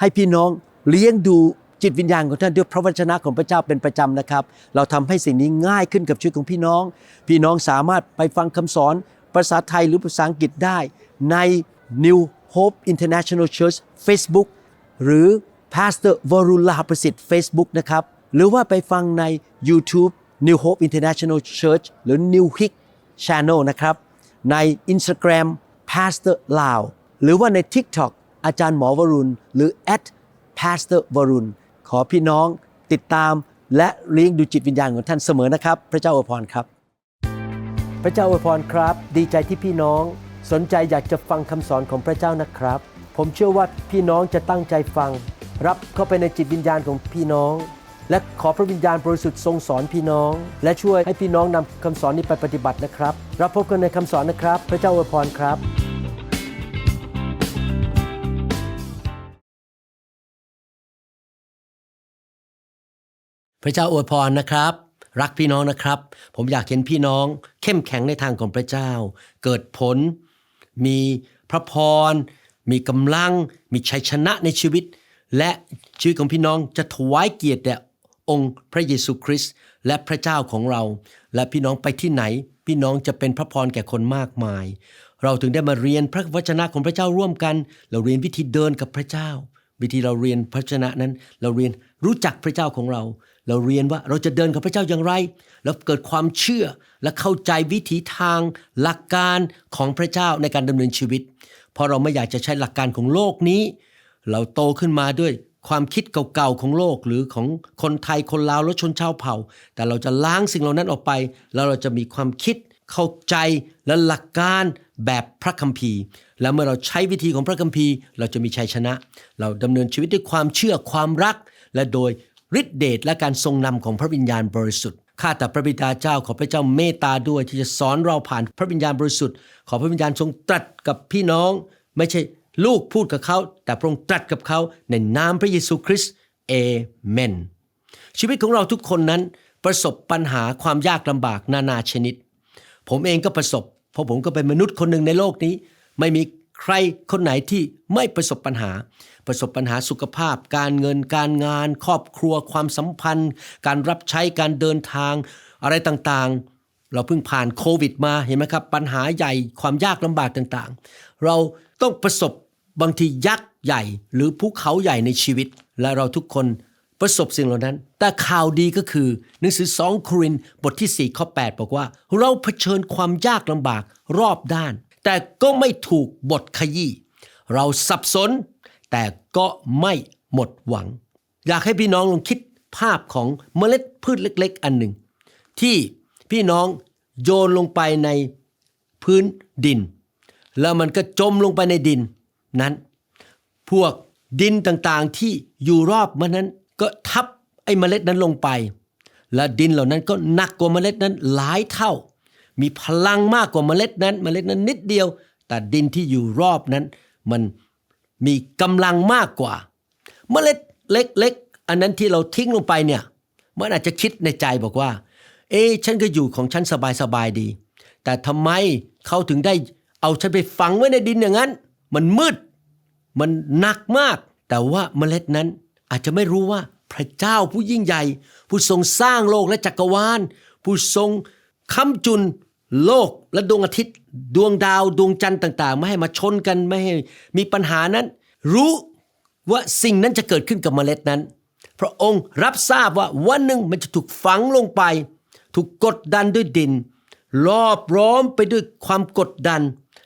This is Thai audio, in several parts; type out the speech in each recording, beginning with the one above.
ให้พี่น้องเลี้ยงดูจิตวิญญาณของท่านด้วยพระวจนะของพระเจ้าเป็นประจำนะครับ เราทำให้สิ่งนี้ง่ายขึ้นกับชีวิตของพี่น้อง พี่น้องสามารถไปฟังคำสอนภาษาไทยหรือภาษาอังกฤษได้ใน New Hope International Church Facebook หรือ Pastor v a r u l a ประสิทธิ์ Facebook นะครับ หรือว่าไปฟังใน YouTube New Hope International Church หรือ New Hick Channel นะครับ ใน Instagram Pastor Lao หรือว่าใน TikTok อาจารย์หมอวรุณ หรือ at Pastor วรุณ ขอพี่น้องติดตามและเลี้ยงดูจิตวิญญาณของท่านเสมอนะครับ พระเจ้าอวยพรครับ พระเจ้าอวยพรครับ ดีใจที่พี่น้องสนใจอยากจะฟังคำสอนของพระเจ้านะครับ ผมเชื่อว่าพี่น้องจะตั้งใจฟัง รับเข้าไปในจิตวิญญาณของพี่น้อง และขอพระวิญญาณบริสุทธิ์ทรงสอนพี่น้อง และช่วยให้พี่น้องนำคำสอนนี้ไปปฏิบัตินะครับ รับพบกันในคำสอนนะครับ พระเจ้าอวยพรครับ พระเจ้าอวยพรนะครับ รักพี่น้องนะครับ ผมอยากเห็นพี่น้อง เข้มแข็งในทางของพระเจ้า เกิดผล มีพระพร มีกำลัง มีชัยชนะในชีวิต และชีวิตของพี่น้องจะถวายเกียรติแด่องค์พระเยซูคริสต์และพระเจ้าของเรา และพี่น้องไปที่ไหน พี่น้องจะเป็นพระพรแก่คนมากมาย เราถึงได้มาเรียนพระวจนะของพระเจ้าร่วมกัน เราเรียนวิธีเดินกับพระเจ้า วิธีเราเรียนพระวจนะนั้น เราเรียนรู้จักพระเจ้าของเรา เราเรียนว่าเราจะเดินกับพระเจ้าอย่างไร แล้วเกิดความเชื่อและเข้าใจวิถีทางหลักการของพระเจ้าในการดำเนินชีวิต เพราะเราไม่อยากจะใช้หลักการของโลกนี้ เราโตขึ้นมาด้วยความคิดเก่าๆของโลกหรือของคนไทยคนลาวและชนชาวเผ่า แต่เราจะล้างสิ่งเหล่านั้นออกไป แล้วเราจะมีความคิดเข้าใจและหลักการแบบพระคัมภีร์ แล้วเมื่อเราใช้วิธีของพระคัมภีร์ เราจะมีชัยชนะ เราดำเนินชีวิตด้วยความเชื่อความรัก และโดย ฤทธิเดชและการทรงนำของพระวิญญาณบริสุทธิ์ข้าแต่พระบิดาเจ้าขอพระเจ้าเมตตาด้วยที่จะสอนเราผ่านพระวิญญาณบริสุทธิ์ ขอพระวิญญาณทรงตรัสกับพี่น้อง ไม่ใช่ลูกพูดกับเขา แต่พระองค์ตรัสกับเขาในนามพระเยซูคริสต์เอเมน ชีวิตของเราทุกคนนั้นประสบปัญหาความยากลำบากนานาชนิด ผมเองก็ประสบ เพราะผมก็เป็นมนุษย์คนหนึ่งในโลกนี้ ไม่มี ใครคนไหนที่ไม่ประสบปัญหา ประสบปัญหาสุขภาพ การเงินการงาน ครอบครัวความสัมพันธ์ การรับใช้การเดินทาง อะไรต่างๆ เราเพิ่งผ่านโควิดมาเห็นไหมครับ ปัญหาใหญ่ความยากลำบากต่างๆ เราต้องประสบบางทียักษ์ใหญ่ หรือภูเขาใหญ่ในชีวิต และเราทุกคนประสบสิ่งเหล่านั้น แต่ข่าวดีก็คือ หนังสือสองโครินธ์บทที่ 4 ข้อ 8 บอกว่า เราเผชิญความยากลำบากรอบด้าน แต่ก็ไม่ถูกบทขยี้เราสับสน แต่ก็ไม่หมดหวัง อยากให้พี่น้องลองคิดภาพของเมล็ดพืชเล็ก ๆ อันหนึ่ง ที่พี่น้องโยนลงไปในพื้นดิน แล้วมันก็จมลงไปในดินนั้น พวกดินต่างๆที่อยู่รอบมันนั้นก็ทับไอ้เมล็ดนั้นลงไป และดินเหล่านั้นก็หนักกว่าเมล็ดนั้นหลายเท่า มีพลังมากกว่าเมล็ดนั้น เมล็ดนั้นนิดเดียว แต่ดินที่อยู่รอบนั้น มันมีกำลังมากกว่า เมล็ดเล็กๆอันนั้นที่เราทิ้งลงไปเนี่ยมันอาจจะคิดในใจบอกว่า เอ๊ฉันก็อยู่ของฉันสบายๆดี แต่ทำไมเขาถึงได้เอาฉันไปฝังไว้ในดินอย่างนั้น มันมืด มันหนักมาก แต่ว่าเมล็ดนั้นอาจจะไม่รู้ว่าพระเจ้าผู้ยิ่งใหญ่ ผู้ทรงสร้างโลกและจักรวาล ผู้ทรงค้ำจุน โลกและดวงอาทิตย์ ดวงดาวดวงจันทร์ต่าง ๆ ไม่ให้มาชนกันไม่ให้มีปัญหานั้น รู้ว่าสิ่งนั้นจะเกิดขึ้นกับเมล็ดนั้น พระองค์รับทราบว่าวันหนึ่งมันจะถูกฝังลงไป ถูกกดดันด้วยดิน รอบร้อมไปด้วยความกดดัน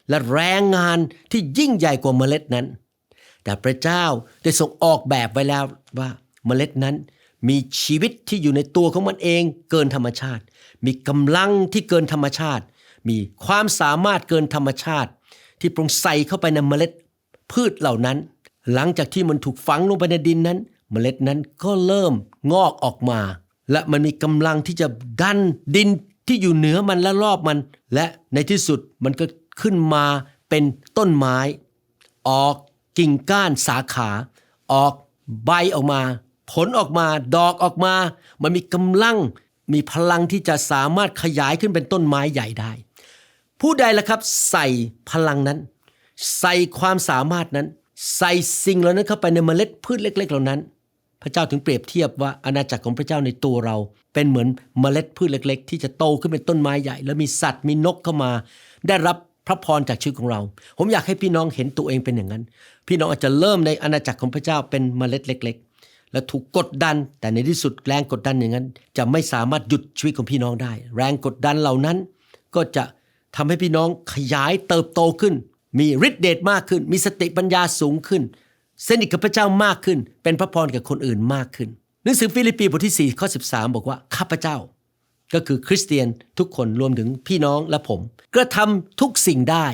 และแรงงานที่ยิ่งใหญ่กว่าเมล็ดนั้น แต่พระเจ้าได้ทรงออกแบบไว้แล้วว่าเมล็ดนั้นมีชีวิตที่อยู่ในตัวของมันเองเกินธรรมชาติ มีกำลังที่เกินธรรมชาติ มีความสามารถเกินธรรมชาติ ที่โปรงใส่เข้าไปในเมล็ดพืชเหล่านั้น หลังจากที่มันถูกฝังลงไปในดินนั้น เมล็ดนั้นก็เริ่มงอกออกมา และมันมีกำลังที่จะดันดินที่อยู่เหนือมันและรอบมัน และในที่สุดมันก็ขึ้นมาเป็นต้นไม้ ออกกิ่งก้านสาขา ออกใบออกมา ผลออกมา ดอกออกมา มันมีกำลัง มีพลังที่จะสามารถขยายขึ้นเป็นต้นไม้ใหญ่ได้ ผู้ใดล่ะครับใส่พลังนั้น ใส่ความสามารถนั้น ใส่สิ่งเหล่านั้นเข้าไปในเมล็ดพืชเล็ก ๆ เหล่านั้น พระเจ้าถึงเปรียบเทียบว่าอาณาจักรของพระเจ้าในตัวเรา เป็นเหมือนเมล็ดพืชเล็ก ๆ ที่จะโตขึ้นเป็นต้นไม้ใหญ่ แล้วมีสัตว์มีนกเข้ามา ได้รับพระพรจากชีวิตของเรา ผมอยากให้พี่น้องเห็นตัวเองเป็นอย่างนั้น พี่น้องอาจจะเริ่มในอาณาจักรของพระเจ้าเป็นเมล็ดเล็กๆ และถูกกดดัน แต่ในที่สุดแรงกดดันอย่างนั้น จะไม่สามารถหยุดชีวิตของพี่น้องได้ แรงกดดันเหล่านั้น ก็จะทำให้พี่น้องขยายเติบโตขึ้น มีฤทธิเดชมากขึ้น มีสติปัญญาสูงขึ้น สนิทกับพระเจ้ามากขึ้น เป็นพระพรกับคนอื่นมากขึ้นหนังสือฟิลิปปีบทที่4ข้อ13 บอกว่าข้าพเจ้า ก็คือคริสเตียนทุกคนรวมถึงพี่น้องและผม กระทำทุกสิ่งได้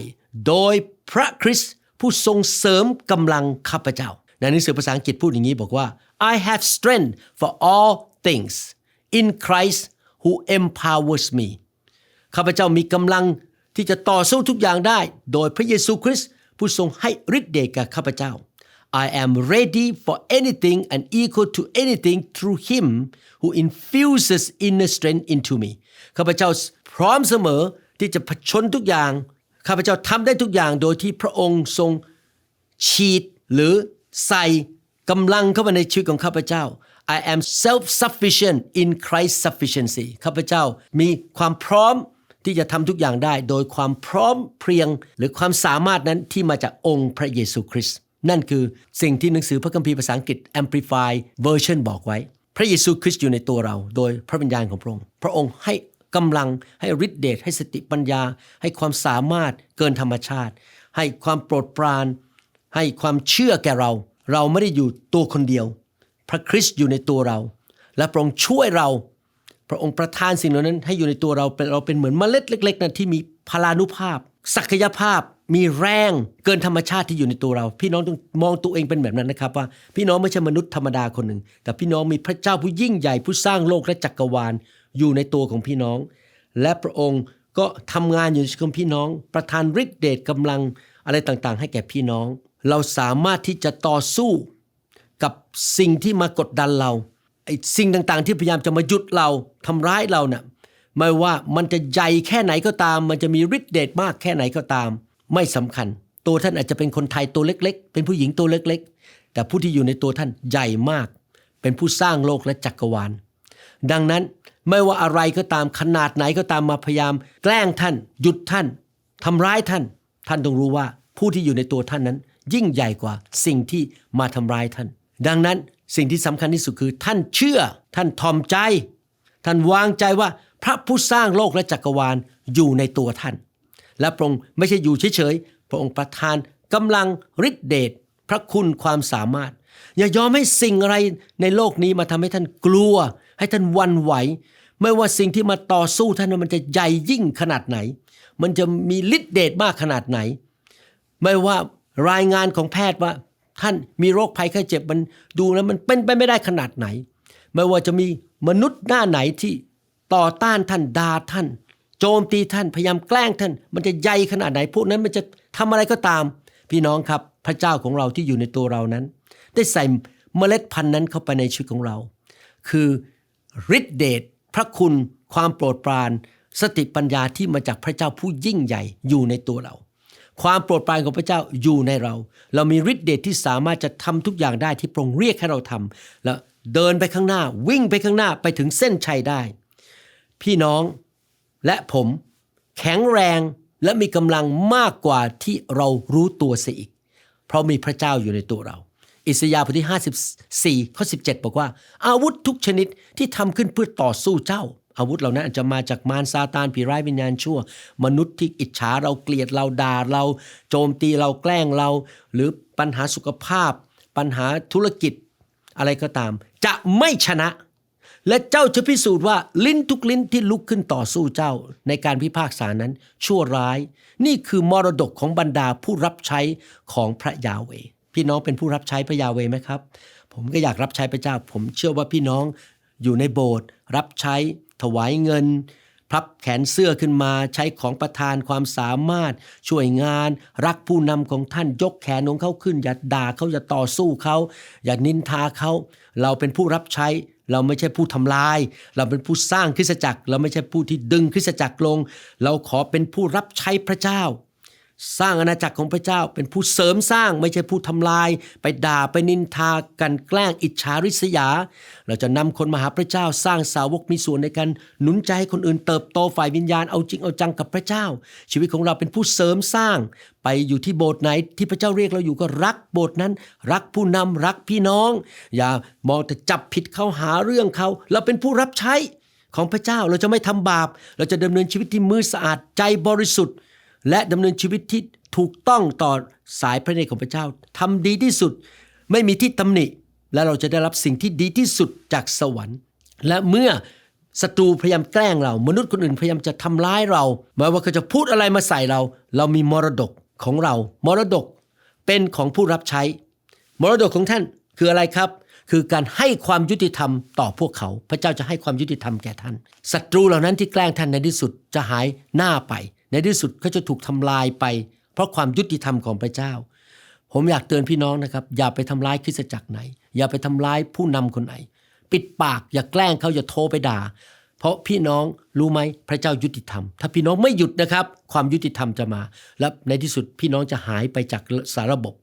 โดยพระคริสต์ผู้ทรงเสริมกำลังข้าพเจ้า ในหนังสือภาษาอังกฤษพูดอย่างนี้บอกว่า I have strength for all things in Christ who empowers me ข้าพเจ้ามีกำลังที่จะต่อสู้ทุกอย่างได้ โดยพระเยซูคริสต์ผู้ทรงให้ฤทธิ์เดชแก่ข้าพเจ้า I am ready for anything and equal to anything through Him who infuses inner strength into me ข้าพเจ้าพร้อมเสมอที่จะผชนทุกอย่าง ข้าพเจ้าทำได้ทุกอย่างโดยที่พระองค์ทรงฉีดหรือใส่ กำลังเข้ามาในชีวิตของข้าพเจ้า I am self-sufficient in Christ sufficiency ข้าพเจ้ามีความพร้อมที่จะทำทุกอย่างได้ โดยความพร้อมเพรียง หรือความสามารถนั้นที่มาจากองค์พระเยซูคริสต์นั่นคือสิ่งที่หนังสือพระคัมภีร์ภาษาอังกฤษ Amplify Version บอกไว้ พระเยซูคริสต์อยู่ในตัวเรา โดยพระวิญญาณของพระองค์ พระองค์ให้กำลังให้ฤทธิเดชให้สติปัญญา ให้ความสามารถเกินธรรมชาติ ให้ความโปรดปราน ให้ความเชื่อแก่เรา เราไม่ได้อยู่ตัวคนเดียว พระคริสต์อยู่ในตัวเรา และพระองค์ช่วยเรา พระองค์ประทานสิ่งเหล่านั้น ให้อยู่ในตัวเราเป็นเราเป็นเหมือนเมล็ดเล็ก ๆนะที่มีพลานุภาพ ศักยภาพมีแรงเกินธรรมชาติที่อยู่ในตัวเรา พี่น้องต้องมองตัวเองเป็นแบบนั้นนะครับว่า พี่น้องไม่ใช่มนุษย์ธรรมดาคนหนึ่ง แต่พี่น้องมีพระเจ้าผู้ยิ่งใหญ่ผู้สร้างโลกและจักรวาลอยู่ในตัวของพี่น้อง และพระองค์ก็ทำงานอยู่ในชีวิตของพี่น้อง ประทานฤทธิเดชกำลังอะไรต่างๆ ให้แก่พี่น้อง เราสามารถที่จะต่อสู้กับสิ่งที่มากดดันเราไอ้สิ่งต่างๆ ที่พยายามจะมาหยุดเราทำร้ายเราเนะ่ะไม่ว่ามันจะใหญ่แค่ไหนก็ตาม มันจะมีฤทธิ์เดชมากแค่ไหนก็ตาม ไม่สำคัญ ตัวท่านอาจจะเป็นคนไทยตัวเล็ก ๆ เป็นผู้หญิงตัวเล็ก ๆ แต่ผู้ที่อยู่ในตัวท่านใหญ่มาก เป็นผู้สร้างโลกและจักรวาล ดังนั้นไม่ว่าอะไรก็ตามขนาดไหนก็ตามมาพยายาม แกล้งท่าน หยุดท่านทำร้ายท่าน ท่านต้องรู้ว่าผู้ที่อยู่ในตัวท่านนั้น ยิ่งใหญ่กว่าสิ่งที่มาทำร้ายท่าน ดังนั้นสิ่งที่สำคัญที่สุดคือท่านเชื่อ ท่านทอมใจ ท่านวางใจว่าพระผู้สร้างโลกและจักรวาลอยู่ในตัวท่าน และพระองค์ไม่ใช่อยู่เฉยๆพระองค์ประทานกำลังฤทธิเดชพระคุณความสามารถ อย่ายอมให้สิ่งอะไรในโลกนี้มาทำให้ท่านกลัว ให้ท่านวันไหว ไม่ว่าสิ่งที่มาต่อสู้ท่านมันจะใหญ่ยิ่งขนาดไหน มันจะมีฤทธิเดชมากขนาดไหน ไม่ว่า รายงานของแพทย์ว่า ท่านมีโรคภัยไข้เจ็บมันดูแล้วมันเป็นไปไม่ได้ขนาดไหน ไม่ว่าจะมีมนุษย์หน้าไหนที่ต่อต้านท่านด่าท่าน โจมตีท่านพยายามแกล้งท่าน มันจะใหญ่ขนาดไหนพวกนั้นมันจะทำอะไรก็ตาม พี่น้องครับพระเจ้าของเราที่อยู่ในตัวเรานั้น ได้ใส่เมล็ดพันธุ์นั้นเข้าไปในชีวิตของเรา คือฤทธิเดชพระคุณความโปรดปราน สติปัญญาที่มาจากพระเจ้าผู้ยิ่งใหญ่อยู่ในตัวเรา ความโปรดปรานของพระเจ้าอยู่ในเรา เรามีฤทธิเดชที่สามารถจะทำทุกอย่างได้ที่พระองค์เรียกให้เราทำแล้วเดินไปข้างหน้า วิ่งไปข้างหน้าไปถึงเส้นชัยได้ พี่น้องและผมแข็งแรงและมีกำลังมากกว่าที่เรารู้ตัวเสียอีก เพราะมีพระเจ้าอยู่ในตัวเรา อิสยาห์บทที่ 54ข้อ17 บอกว่า อาวุธทุกชนิดที่ทำขึ้นเพื่อต่อสู้เจ้า อาวุธเหล่านั้นอาจจะมาจากมารซาตานผีร้ายวิญญาณชั่ว มนุษย์ที่อิจฉาเราเกลียดเราด่าเรา โจมตีเราแกล้งเรา หรือปัญหาสุขภาพ ปัญหาธุรกิจ อะไรก็ตาม จะไม่ชนะ และเจ้าจะพิสูจน์ว่าลิ้นทุกลิ้นที่ลุกขึ้นต่อสู้เจ้า ในการพิพากษานั้น ชั่วร้าย นี่คือมรดกของบรรดาผู้รับใช้ของพระยาเวพี่น้องเป็นผู้รับใช้พระยาเวไหมครับ ผมก็อยากรับใช้พระเจ้า ผมเชื่อว่าพี่น้องอยู่ในโบสถ์รับใช้ ถวายเงิน พับแขนเสื้อขึ้นมาใช้ของประทานความสามารถ ช่วยงาน รักผู้นำของท่านยกแขนของเขาขึ้น อย่าด่าเขาอย่าต่อสู้เขา อย่านินทาเขา เราเป็นผู้รับใช้เราไม่ใช่ผู้ทำลาย เราเป็นผู้สร้างคริสตจักร เราไม่ใช่ผู้ที่ดึงคริสตจักรลง เราขอเป็นผู้รับใช้พระเจ้า สร้างอาณาจักรของพระเจ้า เป็นผู้เสริมสร้างไม่ใช่ผู้ทำลาย ไปด่าไปนินทากันแกล้งอิจฉาริษยา เราจะนำคนมาหาพระเจ้าสร้างสาวกมีส่วนในการหนุนใจให้คนอื่นเติบโตฝ่ายวิญญาณเอาจริงเอาจังกับพระเจ้า ชีวิตของเราเป็นผู้เสริมสร้าง ไปอยู่ที่โบสถ์ไหนที่พระเจ้าเรียกเราอยู่ก็รักโบสถ์นั้น รักผู้นำรักพี่น้อง อย่ามองแต่จับผิดเขาหาเรื่องเขาเราเป็นผู้รับใช้ของพระเจ้าเราจะไม่ทำบาป เราจะดำเนินชีวิตที่มือสะอาดใจบริสุทธิ์ และดำเนินชีวิตที่ถูกต้องต่อสายพระเนตรของพระเจ้าทำดีที่สุดไม่มีที่ตำหนิ และเราจะได้รับสิ่งที่ดีที่สุดจากสวรรค์ และเมื่อศัตรูพยายามแกล้งเรา มนุษย์คนอื่นพยายามจะทำร้ายเราไม่ว่าเขาจะพูดอะไรมาใส่เรา เรามีมรดกของเรา มรดกเป็นของผู้รับใช้ มรดกของท่านคืออะไรครับ คือการให้ความยุติธรรมต่อพวกเขา พระเจ้าจะให้ความยุติธรรมแก่ท่านศัตรูเหล่านั้นที่แกล้งท่านในที่สุดจะหายหน้าไป ในที่สุดเขาจะถูกทำลายไป เพราะความยุติธรรมของพระเจ้า ผมอยากเตือนพี่น้องนะครับ อย่าไปทำร้ายคริสตจักรไหน อย่าไปทำร้ายผู้นำคนไหน ปิดปากอย่าแกล้งเขาอย่าโทรไปด่า เพราะพี่น้องรู้ไหมพระเจ้ายุติธรรม ถ้าพี่น้องไม่หยุดนะครับ ความยุติธรรมจะมา และในที่สุดพี่น้องจะหายไปจากสารบบ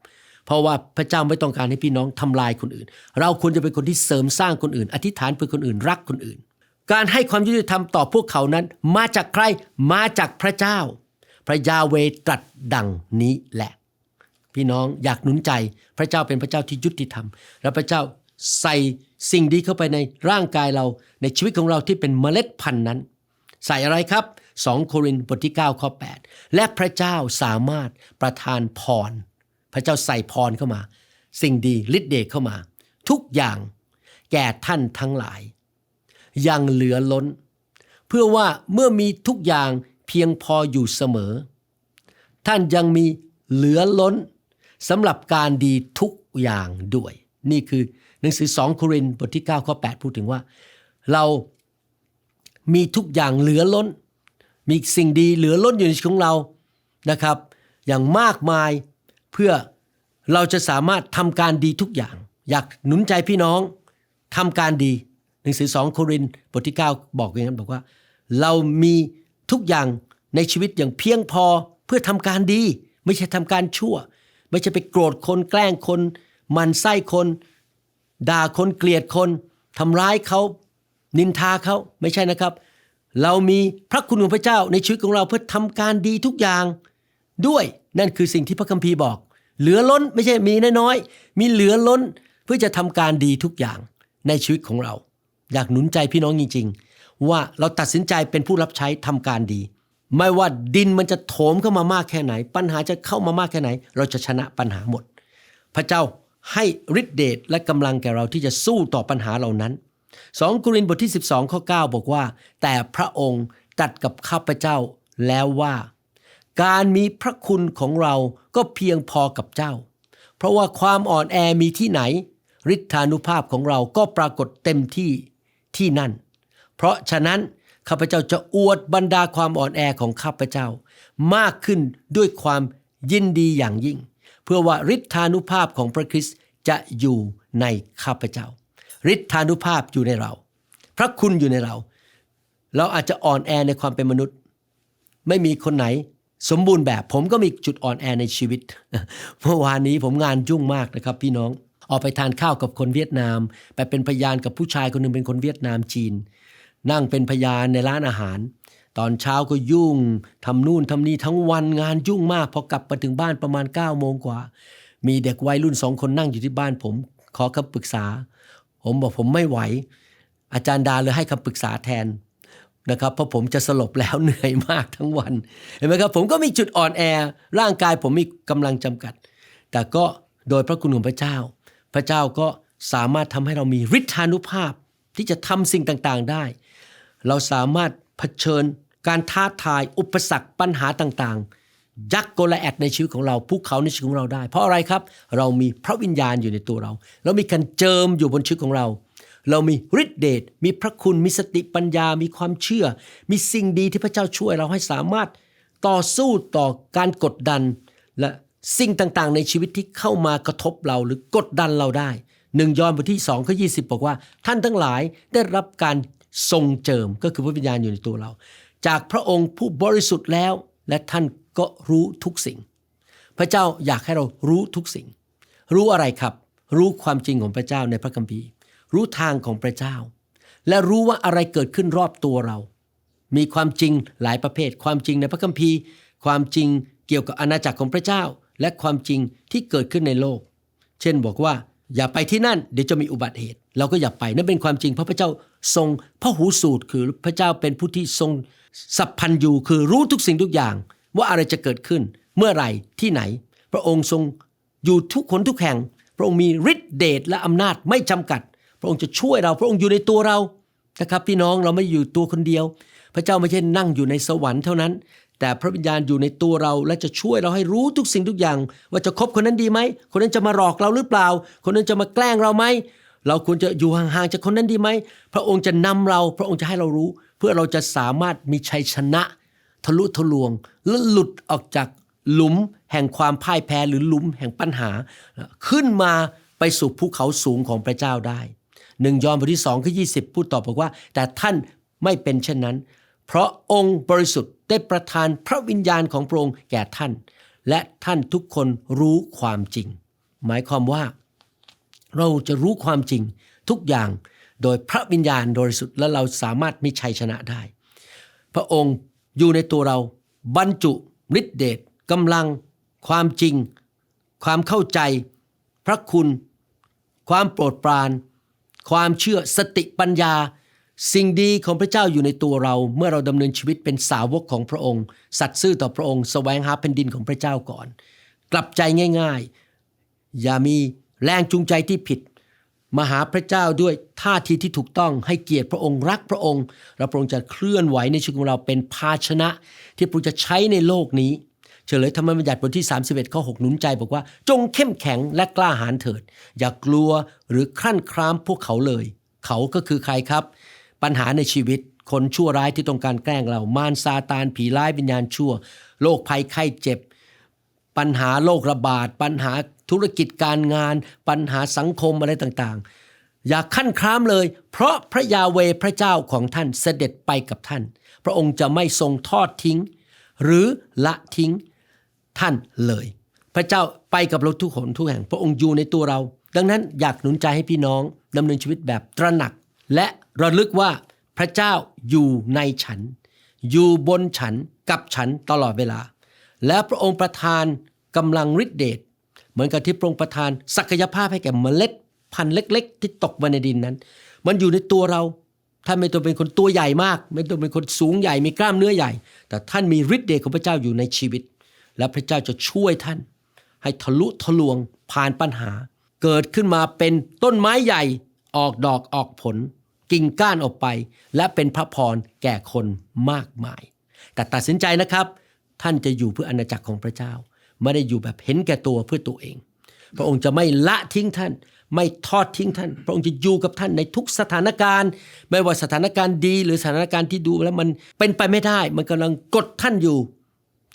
เพราะว่าพระเจ้าไม่ต้องการให้พี่น้องทำลายคนอื่น เราควรจะเป็นคนที่เสริมสร้างคนอื่น อธิษฐานเพื่อคนอื่นรักคนอื่น การให้ความยุติธรรมต่อพวกเขานั้น มาจากใครมาจากพระเจ้า พระยาเวตรัสดังนี้แหละ พี่น้องอยากหนุนใจพระเจ้าเป็นพระเจ้าที่ยุติธรรม และพระเจ้าใส่สิ่งดีเข้าไปในร่างกายเราในชีวิตของเราที่เป็นเมล็ดพันธุ์นั้น ใส่อะไรครับ 2 โครินธ์บทที่9ข้อ8และพระเจ้าสามารถประทานพร พระเจ้าใส่พรเข้ามา สิ่งดีฤทธิ์เดชเข้ามา ทุกอย่างแก่ท่านทั้งหลาย ยังเหลือล้น เพื่อว่าเมื่อมีทุกอย่างเพียงพออยู่เสมอ ท่านยังมีเหลือล้นสำหรับการดีทุกอย่างด้วย นี่คือหนังสือ 2 โครินธ์บทที่ 9 ข้อ 8 พูดถึงว่า เรามีทุกอย่างเหลือล้น มีสิ่งดีเหลือล้นอยู่ในชีวิตของเรานะครับ อย่างมากมายเพื่อเราจะสามารถทำการดีทุกอย่าง อยากหนุนใจพี่น้องทำการดี นังสือ2โครินบทที่ 9 บอกอย่างนั้นบอกว่า เรามีทุกอย่างในชีวิตอย่างเพียงพอเพื่อทำการดี ไม่ใช่ทำการชั่ว ไม่ใช่ไปโกรธคนแกล้งคนมันไส้คนด่าคนเกลียดคนทำร้ายเขานินทาเขาไม่ใช่นะครับ เรามีพระคุณของพระเจ้าในชีวิตของเราเพื่อทำการดีทุกอย่าง ด้วยนั่นคือสิ่งที่พระคัมภีร์บอก เหลือล้นไม่ใช่มีน้อยๆมีเหลือล้นเพื่อจะทำการดีทุกอย่างในชีวิตของเรา อยากหนุนใจพี่น้องจริงๆ ว่าเราตัดสินใจเป็นผู้รับใช้ทำการดี ไม่ว่าดินมันจะโถมเข้ามามากแค่ไหน ปัญหาจะเข้ามามากแค่ไหน เราจะชนะปัญหาหมด พระเจ้าให้ฤทธิเดชและกำลังแก่เราที่จะสู้ต่อปัญหาเหล่านั้น 2 กรินบทที่ 12ข้อ9บอกว่า แต่พระองค์ตัดกับข้าพเจ้าแล้วว่า การมีพระคุณของเราก็เพียงพอกับเจ้า เพราะว่าความอ่อนแอมีที่ไหน ฤทธานุภาพของเราก็ปรากฏเต็มที่ ที่นั่น เพราะฉะนั้นข้าพเจ้าจะอวดบรรดาความอ่อนแอของข้าพเจ้า มากขึ้นด้วยความยินดีอย่างยิ่ง เพื่อว่าฤทธานุภาพของพระคริสต์จะอยู่ในข้าพเจ้าฤทธานุภาพอยู่ในเรา พระคุณอยู่ในเรา เราอาจจะอ่อนแอในความเป็นมนุษย์ ไม่มีคนไหนสมบูรณ์แบบ ผมก็มีจุดอ่อนแอในชีวิต เมื่อวานนี้ผมงานยุ่งมากนะครับพี่น้อง ออกไปทานข้าวกับคนเวียดนาม ไปเป็นพยานกับผู้ชายคนหนึ่งเป็นคนเวียดนามจีน นั่งเป็นพยานในร้านอาหาร ตอนเช้าก็ยุ่งทำนู่นทำนี่ทั้งวันงานยุ่งมากพอกลับมาถึงบ้านประมาณ9ก้าโมงกว่า มีเด็กวัยรุ่นสองคนนั่งอยู่ที่บ้านผม ขอคำปรึกษา ผมบอกผมไม่ไหว อาจารย์ดาเลยให้คำปรึกษาแทนนะครับเพราะผมจะสลบแล้วเหนื่อยมากทั้งวันเห็นไหมครับผมก็มีจุดอ่อนแอร่างกายผมมีกำลังจำกัด แต่ก็โดยพระคุณของพระเจ้า ระเจ้าก็สามารถทำให้เรามีฤทธานุภาพที่จะทำสิ่งต่างๆได้ เราสามารถเผชิญการท้าทายอุปสรรคปัญหาต่างๆ ยักษ์โกลแอดในชีวิตของเราภูเขาในชีวิตของเราได้ เพราะอะไรครับ เรามีพระวิญญาณอยู่ในตัวเรา เรามีการเจิมอยู่บนชีวิตของเรา เรามีฤทธิเดชมีพระคุณมีสติปัญญา มีความเชื่อ มีสิ่งดีที่พระเจ้าช่วยเราให้สามารถต่อสู้ต่อการกดดันและ สิ่งต่างๆ ในชีวิตที่เข้ามากระทบเราหรือกดดันเราได้หนึ่งยอห์นบทที่2ข้อ20บอกว่า ท่านทั้งหลายได้รับการทรงเจิมก็คือพระวิญญาณอยู่ในตัวเรา จากพระองค์ผู้บริสุทธิ์แล้ว และท่านก็รู้ทุกสิ่ง พระเจ้าอยากให้เรารู้ทุกสิ่ง รู้อะไรครับ รู้ความจริงของพระเจ้าในพระคัมภีร์ รู้ทางของพระเจ้า และรู้ว่าอะไรเกิดขึ้นรอบตัวเรา มีความจริงหลายประเภท ความจริงในพระคัมภีร์ ความจริงเกี่ยวกับอาณาจักรของพระเจ้า และความจริงที่เกิดขึ้นในโลก เช่นบอกว่า อย่าไปที่นั่นเดี๋ยวจะมีอุบัติเหตุ เราก็อย่าไปนั่นเป็นความจริงเพราะพระเจ้าทรงพระหูสูตรคือพระเจ้าเป็นผู้ที่ทรงสัพพันยูคือรู้ทุกสิ่งทุกอย่าง ว่าอะไรจะเกิดขึ้น เมื่อไหร่ที่ไหน พระองค์ทรงอยู่ทุกคนทุกแห่ง พระองค์มีฤทธิเดชและอำนาจไม่จำกัด พระองค์จะช่วยเรา พระองค์อยู่ในตัวเรานะครับพี่น้องเราไม่อยู่ตัวคนเดียว พระเจ้าไม่ใช่นั่งอยู่ในสวรรค์เท่านั้น แต่พระวิญญาณอยู่ในตัวเราและจะช่วยเราให้รู้ทุกสิ่งทุกอย่าง ว่าจะคบคนนั้นดีไหม คนนั้นจะมาหลอกเราหรือเปล่า คนนั้นจะมาแกล้งเราไหม เราควรจะอยู่ห่างๆจากคนนั้นดีไหม พระองค์จะนำเรา พระองค์จะให้เรารู้ เพื่อเราจะสามารถมีชัยชนะ ทะลุทะลวงและหลุดออกจากหลุม แห่งความพ่ายแพ้หรือหลุมแห่งปัญหา ขึ้นมาไปสู่ภูเขาสูงของพระเจ้าได้หนึ่งยอห์นบทที่สองข้อยีพูดตอบบอกว่า แต่ท่านไม่เป็นเช่นนั้น เพราะองค์บริสุทธิ์ได้ประทานพระวิญญาณของพระองค์แก่ท่าน และท่านทุกคนรู้ความจริง หมายความว่า เราจะรู้ความจริงทุกอย่างโดยพระวิญญาณบริสุทธิ์และเราสามารถมีชัยชนะได้ พระองค์อยู่ในตัวเราบรรจุฤทธิเดชกำลัง ความจริง ความเข้าใจ พระคุณ ความโปรดปราน ความเชื่อสติปัญญา สิ่งดีของพระเจ้าอยู่ในตัวเราเมื่อเราดำเนินชีวิตเป็นสาวกของพระองค์ สัตย์ซื่อต่อพระองค์แสวงหาแผ่นดินของพระเจ้าก่อน กลับใจง่ายๆ อย่ามีแรงจูงใจที่ผิด มาหาพระเจ้าด้วยท่าทีที่ถูกต้องให้เกียรติพระองค์รักพระองค์และพระองค์จะเคลื่อนไหวในชีวิตของเราเป็นภาชนะ ที่พระองค์จะใช้ในโลกนี้เฉลยธรรมบัญญัติบทที่ 31 ข้อ 6 หนุนใจบอกว่า จงเข้มแข็งและกล้าหาญเถิด อย่ากลัวหรือครั่นครามพวกเขาเลย เขาก็คือใครครับ ปัญหาในชีวิต คนชั่วร้ายที่ต้องการแกล้งเรา มารซาตานผีร้ายวิญญาณชั่ว โรคภัยไข้เจ็บ ปัญหาโรคระบาด ปัญหาธุรกิจการงาน ปัญหาสังคมอะไรต่างๆ อย่าขั้นครามเลย เพราะพระยาเวพระเจ้าของท่านเสด็จไปกับท่าน พระองค์จะไม่ทรงทอดทิ้ง หรือละทิ้งท่านเลย พระเจ้าไปกับเราทุกคนทุกแห่ง พระองค์อยู่ในตัวเรา ดังนั้นอยากหนุนใจให้พี่น้องดำเนินชีวิตแบบตระหนักและ ระลึกว่าพระเจ้าอยู่ในฉัน อยู่บนฉันกับฉันตลอดเวลา และพระองค์ประทานกำลังฤทธิเดชเหมือนกับที่พระองค์ประทานศักยภาพให้แก่เมล็ดพันธุ์เล็ก ๆ ที่ตกมาในดินนั้น มันอยู่ในตัวเราท่านไม่ต้องเป็นคนตัวใหญ่มาก ไม่ต้องเป็นคนสูงใหญ่มีกล้ามเนื้อใหญ่ แต่ท่านมีฤทธิ์เดชของพระเจ้าอยู่ในชีวิต และพระเจ้าจะช่วยท่าน ให้ทะลุทะลวงผ่านปัญหา เกิดขึ้นมาเป็นต้นไม้ใหญ่ออกดอกออกผล กิ่งก้านออกไป และเป็นพระพรแก่คนมากมาย แต่ตัดสินใจนะครับ ท่านจะอยู่เพื่ออาณาจักรของพระเจ้า ไม่ได้อยู่แบบเห็นแก่ตัวเพื่อตัวเอง พระองค์จะไม่ละทิ้งท่าน ไม่ทอดทิ้งท่าน พระองค์จะอยู่กับท่านในทุกสถานการณ์ ไม่ว่าสถานการณ์ดีหรือสถานการณ์ที่ดูแล้วมันเป็นไปไม่ได้ มันกำลังกดท่านอยู่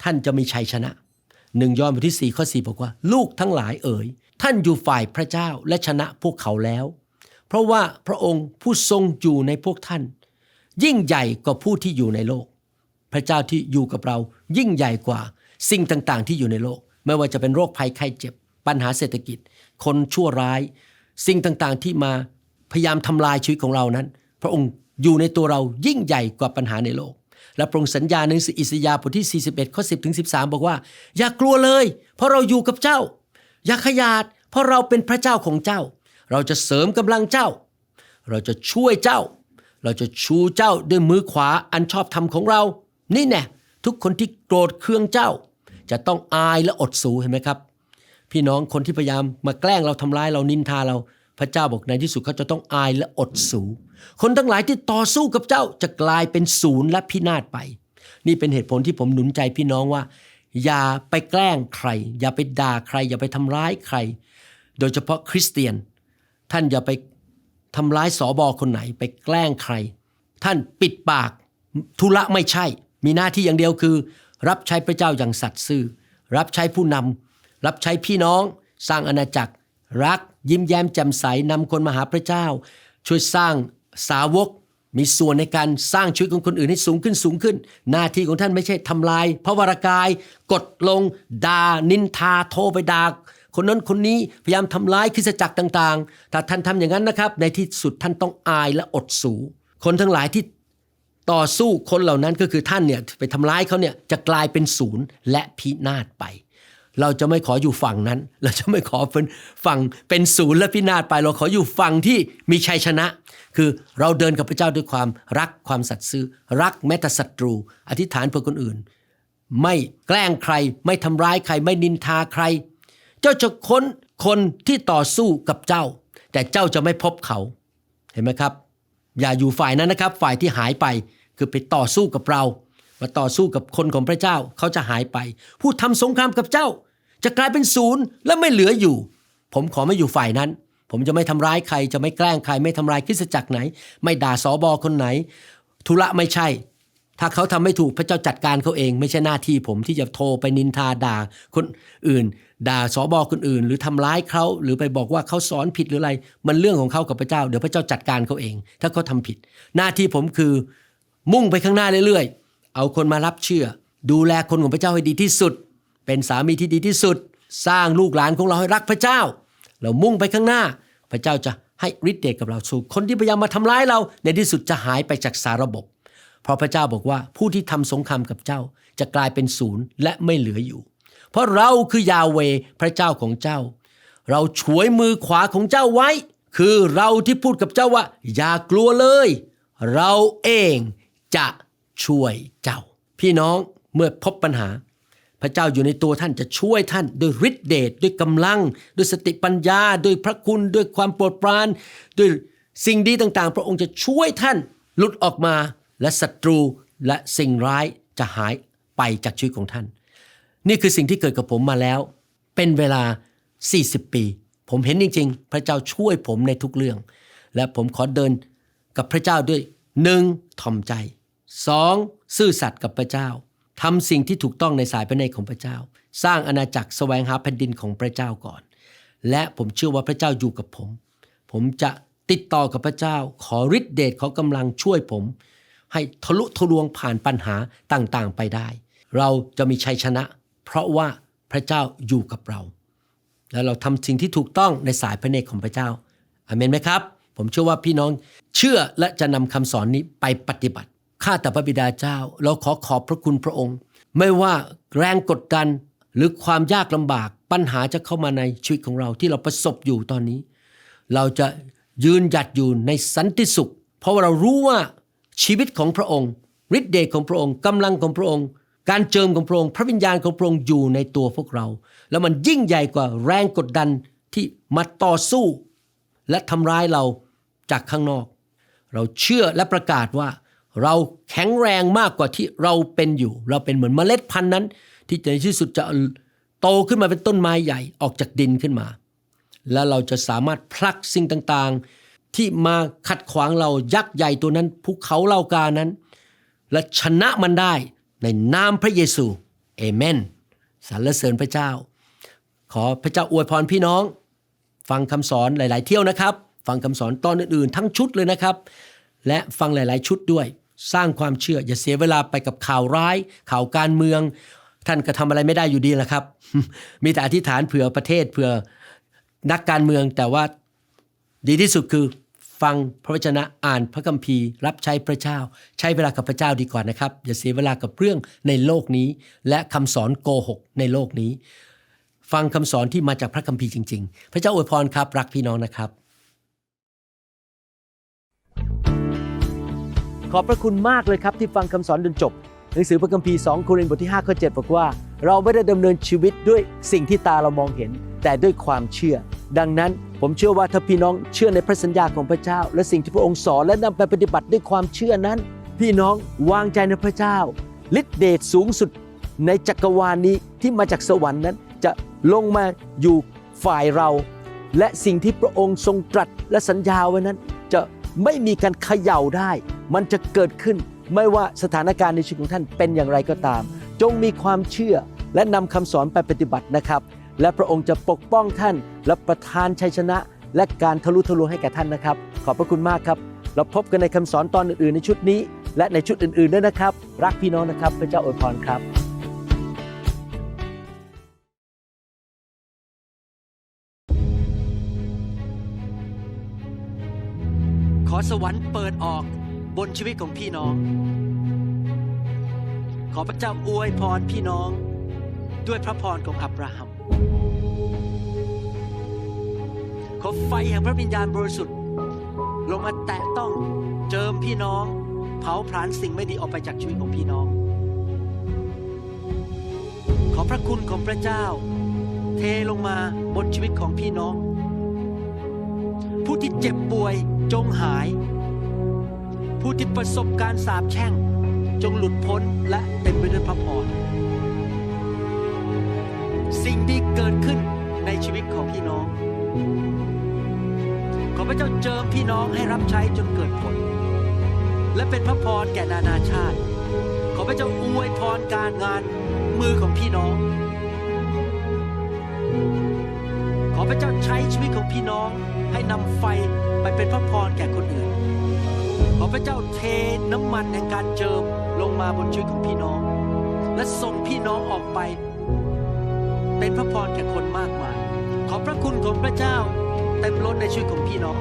ท่านจะมีชัยชนะหนึ่งยอห์นบทที่สี่ข้อสี่บอกว่า ลูกทั้งหลายเอ๋ยท่านอยู่ฝ่ายพระเจ้าและชนะพวกเขาแล้ว เพราะว่าพระองค์ผู้ทรงอยู่ในพวกท่าน ยิ่งใหญ่กว่าผู้ที่อยู่ในโลก พระเจ้าที่อยู่กับเรายิ่งใหญ่กว่าสิ่งต่างๆ ที่อยู่ในโลก ไม่ว่าจะเป็นโรคภัยไข้เจ็บ ปัญหาเศรษฐกิจ คนชั่วร้าย สิ่งต่างๆที่มาพยายามทำลายชีวิตของเรานั้น พระองค์อยู่ในตัวเรายิ่งใหญ่กว่าปัญหาในโลก และพระองค์สัญญาในหนังสืออิสยาห์บทที่ 41ข้อ10ถึง13 บอกว่า อย่ากลัวเลย เพราะเราอยู่กับเจ้า อย่าขยาดเพราะเราเป็นพระเจ้าของเจ้า เราจะเสริมกำลังเจ้า เราจะช่วยเจ้า เราจะชูเจ้าด้วยมือขวาอันชอบธรรมของเรา นี่แน่ทุกคนที่โกรธเคืองเจ้า จะต้องอายและอดสูเห็นไหมครับ พี่น้องคนที่พยายามมาแกล้งเราทำร้ายเรานินทาเรา พระเจ้าบอกในที่สุดเขาจะต้องอายและอดสู คนทั้งหลายที่ต่อสู้กับเจ้าจะกลายเป็นศูนย์และพินาศไป นี่เป็นเหตุผลที่ผมหนุนใจพี่น้องว่า อย่าไปแกล้งใคร อย่าไปด่าใคร อย่าไปทำร้ายใคร โดยเฉพาะคริสเตียน ท่านอย่าไปทำร้ายสอบอคนไหน ไปแกล้งใคร ท่านปิดปากธุระไม่ใช่ มีหน้าที่อย่างเดียวคือ รับใช้พระเจ้าอย่างสัตย์ซื่อ รับใช้ผู้นำรับใช้พี่น้อง สร้างอาณาจักร รักยิ้มแย้มแจ่มใสนำคนมาหาพระเจ้า ช่วยสร้างสาวกมีส่วนในการสร้างชีวิตของคนอื่นให้สูงขึ้นสูงขึ้น หน้าที่ของท่านไม่ใช่ทำลาย พระวรากาย กดลงด่านินทาโทรไปด่า คนนั้นคนนี้พยายามทำร้ายคริสจักรต่างๆ ถ้าท่านทำอย่างนั้นนะครับ ในที่สุดท่านต้องอายและอดสู คนทั้งหลายที่ต่อสู้คนเหล่านั้นก็คือท่านเนี่ยไปทำร้ายเขาเนี่ยจะกลายเป็นศูนย์และพินาศไป เราจะไม่ขออยู่ฝั่งนั้น เราจะไม่ขอเป็นฝั่งเป็นศูนย์และพินาศไป เราขออยู่ฝั่งที่มีชัยชนะ คือเราเดินกับพระเจ้าด้วยความรักความสัตย์ซื่อรักแม้แต่ศัตรู อธิษฐานเพื่อคนอื่น ไม่แกล้งใคร ไม่ทำร้ายใคร ไม่นินทาใคร เจ้าจะค้นคนที่ต่อสู้กับเจ้า แต่เจ้าจะไม่พบเขา เห็นไหมครับ อย่าอยู่ฝ่ายนั้นนะครับ ฝ่ายที่หายไปคือไปต่อสู้กับเรา มาต่อสู้กับคนของพระเจ้าเขาจะหายไป ผู้ทำสงครามกับเจ้า จะกลายเป็นศูนย์และไม่เหลืออยู่ ผมขอไม่อยู่ฝ่ายนั้น ผมจะไม่ทำร้ายใคร จะไม่แกล้งใคร ไม่ทำร้ายคริสตจักรไหน ไม่ด่าสอบอคนไหน ธุระไม่ใช่ ถ้าเขาทำไม่ถูกพระเจ้าจัดการเขาเองไม่ใช่หน้าที่ผมที่จะโทรไปนินทาด่าคนอื่น ด่าสอบอคนอื่น หรือทำร้ายเขาหรือไปบอกว่าเขาสอนผิดหรืออะไร มันเรื่องของเขากับพระเจ้า เดี๋ยวพระเจ้าจัดการเขาเอง ถ้าเขาทำผิด หน้าที่ผมคือมุ่งไปข้างหน้าเรื่อยๆ เอาคนมารับเชื่อ ดูแลคนของพระเจ้าให้ดีที่สุด เป็นสามีที่ดีที่สุด สร้างลูกหลานของเราให้รักพระเจ้า เรามุ่งไปข้างหน้า พระเจ้าจะให้ฤทธิ์เดชกับเราสู่คนที่พยายามมาทำร้ายเราในที่สุดจะหายไปจากสารบบ เพราะพระเจ้าบอกว่าผู้ที่ทำสงครามกับเจ้าจะกลายเป็นศูนย์และไม่เหลืออยู่ เพราะเราคือยาเวพระเจ้าของเจ้า เราฉวยมือขวาของเจ้าไว้ คือเราที่พูดกับเจ้าว่า อย่ากลัวเลย เราเองจะช่วยเจ้า พี่น้องเมื่อพบปัญหา พระเจ้าอยู่ในตัวท่านจะช่วยท่านด้วยฤทธิเดชด้วยกำลัง ด้วยสติปัญญา ด้วยพระคุณด้วยความโปรดปราน ด้วยสิ่งดีต่างๆ พระองค์จะช่วยท่านหลุดออกมา และศัตรูและสิ่งร้ายจะหายไปจากชีวิตของท่าน นี่คือสิ่งที่เกิดกับผมมาแล้ว เป็นเวลา 40 ปี ผมเห็นจริง ๆ พระเจ้าช่วยผมในทุกเรื่อง และผมขอเดินกับพระเจ้าด้วยหนึ่งทอมใจสองซื่อสัตย์กับพระเจ้าทำสิ่งที่ถูกต้องในสายพระเนตรของพระเจ้า สร้างอาณาจักรแสวงหาแผ่นดินของพระเจ้าก่อน และผมเชื่อว่าพระเจ้าอยู่กับผม ผมจะติดต่อกับพระเจ้า ขอฤทธิเดชเขากำลังช่วยผม ให้ทะลุทะลวงผ่านปัญหาต่างๆไปได้ เราจะมีชัยชนะ เพราะว่าพระเจ้าอยู่กับเรา แล้วเราทำสิ่งที่ถูกต้องในสายพระเนตรของพระเจ้าอาเมนไหมครับ ผมเชื่อว่าพี่น้องเชื่อและจะนำคำสอนนี้ไปปฏิบัติข้าแต่พระบิดาเจ้า เราขอขอบพระคุณพระองค์ ไม่ว่าแรงกดดันหรือความยากลำบากปัญหาจะเข้ามาในชีวิตของเราที่เราประสบอยู่ตอนนี้ เราจะยืนหยัดอยู่ในสันติสุข เพราะว่าเรารู้ว่า ชีวิตของพระองค์ฤทธิ์เดชของพระองค์กำลังของพระองค์ การเจิมของพระองค์ พระวิญญาณของพระองค์อยู่ในตัวพวกเรา แล้วมันยิ่งใหญ่กว่าแรงกดดันที่มาต่อสู้ และทำร้ายเราจากข้างนอก เราเชื่อและประกาศว่า เราแข็งแรงมากกว่าที่เราเป็นอยู่ เราเป็นเหมือนเมล็ดพันธุ์นั้น ที่ในที่สุดจะโตขึ้นมาเป็นต้นไม้ใหญ่ออกจากดินขึ้นมา แล้วเราจะสามารถพลักสิ่งต่างๆ ที่มาขัดขวางเรายักษ์ใหญ่ตัวนั้นภูเขาเหล่ากานั้น และชนะมันได้ในนามพระเยซูเอเมนสรรเสริญพระเจ้า ขอพระเจ้าอวยพรพี่น้อง ฟังคำสอนหลาย ๆ เที่ยวนะครับ ฟังคำสอนตอนอื่น ๆ ทั้งชุดเลยนะครับ และฟังหลาย ๆ ชุดด้วย สร้างความเชื่อ อย่าเสียเวลาไปกับข่าวร้าย ข่าวการเมือง ท่านก็ทำอะไรไม่ได้อยู่ดีแหละครับ มีแต่อธิษฐานเผื่อประเทศเผื่อนักการเมืองแต่ว่าดีที่สุดคือ ฟังพระวจนะอ่านพระคัมภีร์ รับใช้พระเจ้า ใช้เวลากับพระเจ้าดีกว่านะครับ อย่าเสียเวลากับเรื่องในโลกนี้ และคำสอนโกหกในโลกนี้ ฟังคำสอนที่มาจากพระคัมภีร์จริง ๆ พระเจ้าอวยพรครับ รักพี่น้องนะครับ ขอบพระคุณมากเลยครับที่ฟังคำสอนจนจบ หนังสือพระคัมภีร์ 2 โครินธ์บทที่5ข้อ7บอกว่า เราไม่ได้ดำเนินชีวิตด้วยสิ่งที่ตาเรามองเห็น แต่ด้วยความเชื่อ ดังนั้นผมเชื่อว่าถ้าพี่น้องเชื่อในพระสัญญาของพระเจ้า และสิ่งที่พระองค์สอนและนำไปปฏิบัติด้วยความเชื่อนั้น พี่น้องวางใจในพระเจ้าฤทธิเดชสูงสุดในจักรวาลนี้ที่มาจากสวรรค์นั้น จะลงมาอยู่ฝ่ายเรา และสิ่งที่พระองค์ทรงตรัสและสัญญาไว้นั้น จะไม่มีการเขย่าได้ มันจะเกิดขึ้นไม่ว่าสถานการณ์ในชีวิตของท่านเป็นอย่างไรก็ตาม จงมีความเชื่อและนำคำสอนไปปฏิบัตินะครับ และพระองค์จะปกป้องท่าน และประทานชัยชนะ และการทะลุทะลวงให้แก่ท่านนะครับ ขอบพระคุณมากครับ เราพบกันในคำสอนตอนอื่นๆในชุดนี้ และในชุดอื่นๆด้วยนะครับ รักพี่น้องนะครับ พระเจ้าอวยพรครับขอสวรรค์เปิดออก บนชีวิตของพี่น้อง ขอพระเจ้าอวยพรพี่น้องด้วยพระพรของอับราฮัม ขอไฟแห่งพระวิญญาณบริสุทธิ์ ลงมาแตะต้องเจิมพี่น้อง เผาผลาญสิ่งไม่ดีออกไปจากชีวิตของพี่น้อง ขอพระคุณของพระเจ้า เทลงมาบนชีวิตของพี่น้อง ผู้ที่เจ็บป่วยจงหาย ผู้ที่ประสบการสาปแช่ง จงหลุดพ้นและเต็มไปด้วยพระพรสิ่งดีเกิดขึ้นในชีวิตของพี่น้อง ขอพระเจ้าเจิมพี่น้องให้รับใช้จนเกิดผล และเป็นพระพรแก่นานาชาติ ขอพระเจ้าอวยพรการงานมือของพี่น้อง ขอพระเจ้าใช้ชีวิตของพี่น้องให้นำไฟไปเป็นพระพรแก่คนอื่น ขอพระเจ้าเทน้ำมันแห่งการเจิมลงมาบนชีวิตของพี่น้อง และส่งพี่น้องออกไป เป็นพระพรแก่คนมากมาย ขอพระคุณของพระเจ้าเต็มล้นในชีวิตของพี่น้อง